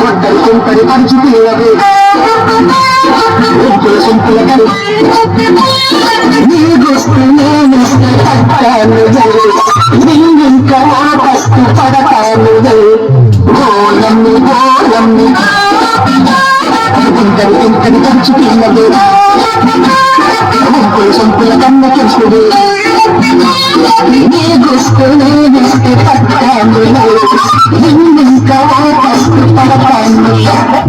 ఒక్కరి కుంపరి పంచుకున్నది సింపుల సింపుల కలి నీ గుస్తు నేను పట్టాను నీవింకా పస్తు పడతాను గోలమ్మి గోలమ్మి ఇంకరి ఇంకరి పంచుకున్నది. సింపుల సింపుల కన్న కించుడు నీ గుస్తు నేను పట్టాను నీవింకా పస్తు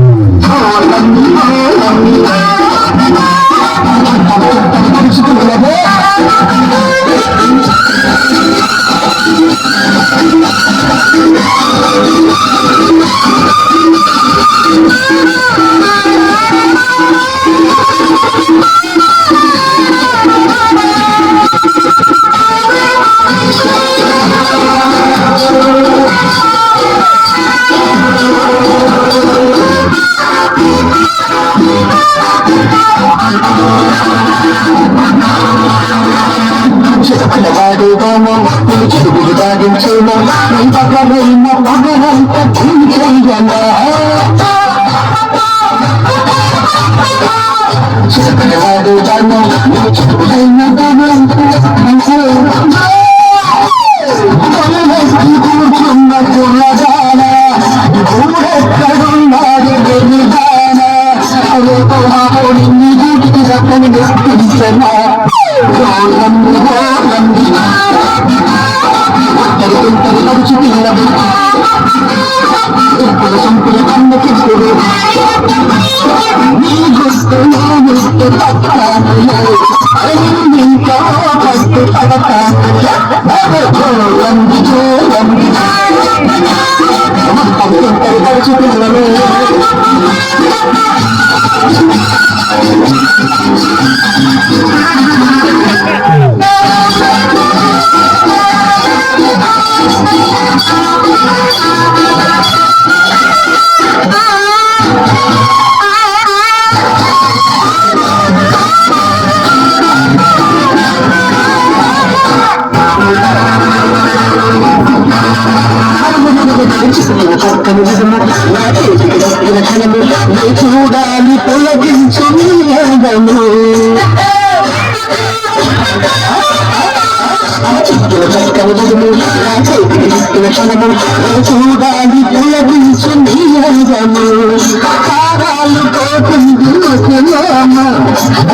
계속 흘러가고 가면 우리 기록으로 가는 줄만 이 바깥에 있는 나는 분위기를 이겨나 계속 흘러가고 가면 우리 기록으로 가는 나는 분위기를 이겨나 너는 이구를 정말 골라잖아? 이구를 깔고 나를 내리잖아 하루도 하루는 이구를 잡는 게 있잖아. ఇంపుల సంపుల కన్నకిప్పుడు నీ గుస్తు నేను పట్టాను ఇంకా పట్టు పడతాను I'm sorry. గోలమ్మి గోలమ్మి ఒక్కరి కుంటరి పరుచు పిల్లలు చూడాలి తొలగించు చూడాలి తొలగించు నీయగను కారాలు కోటుంది ముసలాము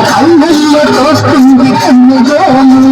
కళ్ళల్లో తోస్తుంది కన్నుగోము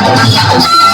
I'm